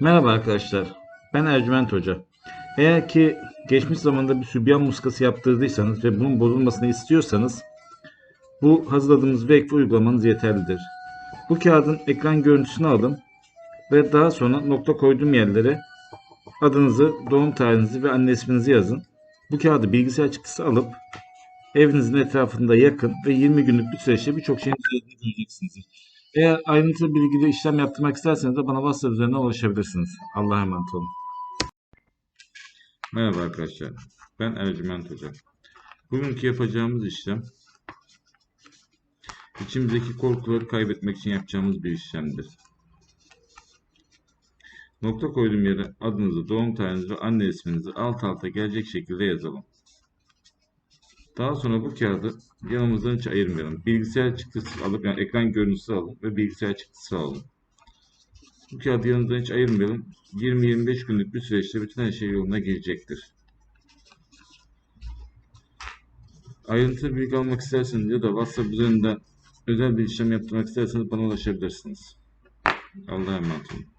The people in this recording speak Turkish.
Merhaba arkadaşlar. Ben Ercüment Hoca. Eğer ki geçmiş zamanda bir sübyan muskası yaptırdıysanız ve bunun bozulmasını istiyorsanız bu hazırladığımız Vekfi uygulamanız yeterlidir. Bu kağıdın ekran görüntüsünü alın ve daha sonra nokta koyduğum yerlere adınızı, doğum tarihinizi ve anne isminizi yazın. Bu kağıdı bilgisayar çıktısı alıp evinizin etrafında yakın ve 20 günlük bir süreçte birçok şeyin göreceksiniz. Eğer ayrıntılı bilgili işlem yaptırmak isterseniz de bana WhatsApp üzerinden ulaşabilirsiniz. Allah'a emanet olun. Merhaba arkadaşlar. Ben Ercüment Hoca. Bugünkü yapacağımız işlem içimizdeki korkuları kaybetmek için yapacağımız bir işlemdir. Nokta koyduğum yere adınızı, doğum tarihinizi ve anne isminizi alt alta gelecek şekilde yazalım. Daha sonra bu kağıdı yanımızdan hiç ayırmayalım. Bilgisayar çıktısı alıp yani ekran görüntüsü alın ve bilgisayar çıktısı alın. Bu kağıdı yanımızdan hiç ayırmayalım. 20-25 günlük bir süreçte bütün her şey yoluna girecektir. Ayrıntılı bilgi almak isterseniz ya da WhatsApp üzerinden özel bir işlem yaptırmak isterseniz bana ulaşabilirsiniz. Allah'a emanet olun.